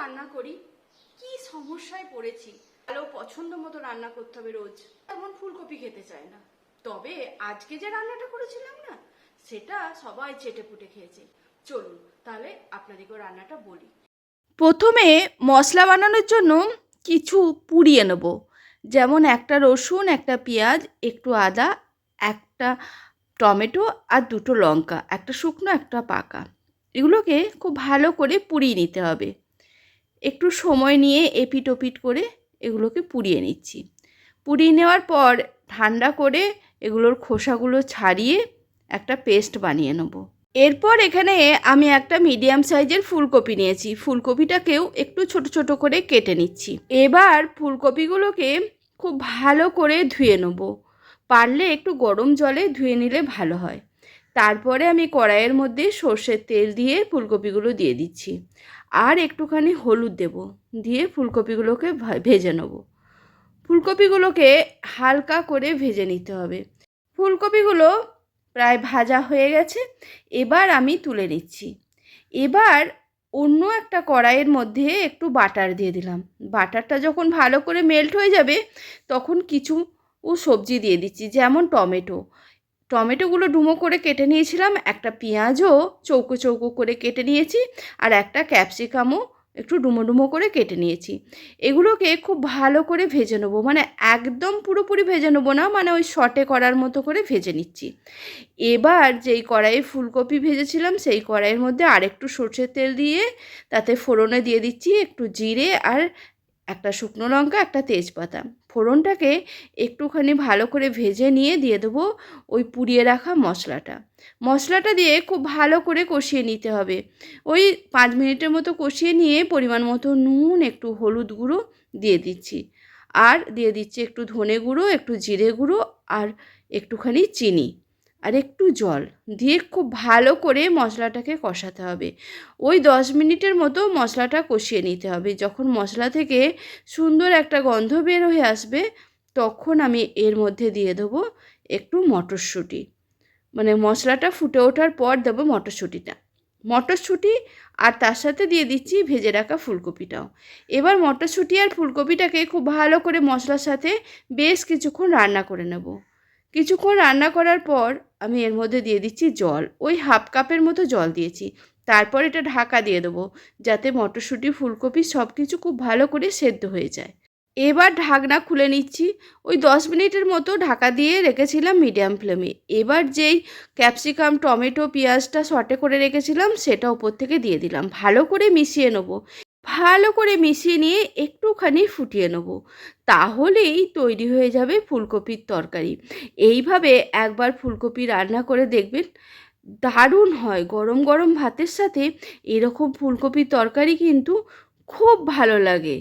রান্না করি? কি সমস্যায় পড়েছি? ভালো পছন্দ মতো রান্না করতে হবে রোজ। তেমন ফুলকপি খেতে চায় না। তবে আজকে যে রান্নাটা করেছিলাম না, সেটা সবাই চেটে পুটে খেয়েছে। চলুন, তাহলে আপনাদেরকেও রান্নাটা বলি। প্রথমে মশলা বানানোর জন্য কিছু পুড়িয়ে নেব। যেমন একটা রসুন, একটা পেঁয়াজ, একটু আদা, একটা টমেটো আর দুটো লঙ্কা, একটা শুকনো, একটা পাকা। এগুলোকে খুব ভালো করে পুড়িয়ে নিতে হবে। একটু সময় নিয়ে এপিট ওপিট করে এগুলোকে পুড়িয়ে নিচ্ছি। পুড়িয়ে নেওয়ার পর ঠান্ডা করে এগুলোর খোসাগুলো ছাড়িয়ে একটা পেস্ট বানিয়ে নেব। এরপর এখানে আমি একটা মিডিয়াম সাইজের ফুলকপি নিয়েছি। ফুলকপিটাকেও একটু ছোট ছোট করে কেটে নিচ্ছি। এবার ফুলকপিগুলোকে খুব ভালো করে ধুয়ে নেব। পারলে একটু গরম জলে ধুয়ে নিলে ভালো হয়। তারপরে আমি কড়াইয়ের মধ্যে সর্ষের তেল দিয়ে ফুলকপিগুলো দিয়ে দিচ্ছি। আর একটুখানি হলুদ দেব দিয়ে ফুলকপিগুলোকে ভেজে নেব। ফুলকপিগুলোকে হালকা করে ভেজে নিতে হবে। ফুলকপিগুলো প্রায় ভাজা হয়ে গেছে, এবার আমি তুলে নিচ্ছি। এবার অন্য একটা কড়াইয়ের মধ্যে একটু বাটার দিয়ে দিলাম। বাটারটা যখন ভালো করে মেল্ট হয়ে যাবে, তখন কিছু ও সবজি দিয়ে দিচ্ছি, যেমন টমেটো। টমেটোগুলো ডুমো করে কেটে নিয়েছিলাম, একটা পেঁয়াজও চৌকো চৌকো করে কেটে নিয়েছি, আর একটা ক্যাপসিকামও একটু ডুমো ডুমো করে কেটে নিয়েছি। এগুলোকে খুব ভালো করে ভেজে নেব মানে একদম পুরোপুরি ভেজে নেব না মানে ওই শটে করার মতো করে ভেজে নিচ্ছি। এবার যেই কড়াইয়ে ফুলকপি ভেজেছিলাম, সেই কড়াইয়ের মধ্যে আরেকটু সর্ষের তেল দিয়ে তাতে ফোড়নে দিয়ে দিচ্ছি, একটু জিরে আর একটা শুকনো লঙ্কা, একটা তেজপাতা। ফোড়নটাকে একটুখানি ভালো করে ভেজে নিয়ে দিয়ে দেবো ওই পুড়িয়ে রাখা মশলাটা। মশলাটা দিয়ে খুব ভালো করে কষিয়ে নিতে হবে। ওই পাঁচ মিনিটের মতো কষিয়ে নিয়ে পরিমাণ মতো নুন, একটু হলুদ গুঁড়ো দিয়ে দিচ্ছি। আর দিয়ে দিচ্ছি একটু ধনে গুঁড়ো, একটু জিরে গুঁড়ো আর একটুখানি চিনি। আর একটু জল দিয়ে খুব ভালো করে মশলাটাকে কষাতে হবে। ওই দশ মিনিটের মতো মশলাটা কষিয়ে নিতে হবে। যখন মশলা থেকে সুন্দর একটা গন্ধ বের হয়ে আসবে, তখন আমি এর মধ্যে দিয়ে দেবো একটু মটরশুঁটি। মানে মশলাটা ফুটে ওঠার পর দেবো মটরশুঁটিটা। মটরশুঁটি আর তার সাথে দিয়ে দিচ্ছি ভেজে রাখা ফুলকপিটাও। এবার মটরশুঁটি আর ফুলকপিটাকে খুব ভালো করে মশলার সাথে বেশ কিছুক্ষণ রান্না করে নেব। কিছুক্ষণ রান্না করার পর আমি এর মধ্যে দিয়ে দিচ্ছি জল। ওই হাফ কাপের মতো জল দিয়েছি। তারপর এটা ঢাকা দিয়ে দেবো, যাতে মটরশুঁটি, ফুলকপি সব কিছু খুব ভালো করে সেদ্ধ হয়ে যায়। এবার ঢাকনা খুলে নিচ্ছি। ওই দশ মিনিটের মতো ঢাকা দিয়ে রেখেছিলাম মিডিয়াম ফ্লেমে। এবার যেই ক্যাপসিকাম, টমেটো, পেঁয়াজটা শর্টে করে রেখেছিলাম, সেটা ওপর থেকে দিয়ে দিলাম। ভালো করে মিশিয়ে নেব। ভালো করে মিশিয়ে নিয়ে একটুখানি ফুটিয়ে নেব। তাহলেই তৈরি হয়ে যাবে ফুলকপির তরকারি। এইভাবে একবার ফুলকপি রান্না করে দেখবেন, দারুণ হয়। গরম গরম ভাতের সাথে এরকম ফুলকপির তরকারি কিন্তু খুব ভালো লাগে।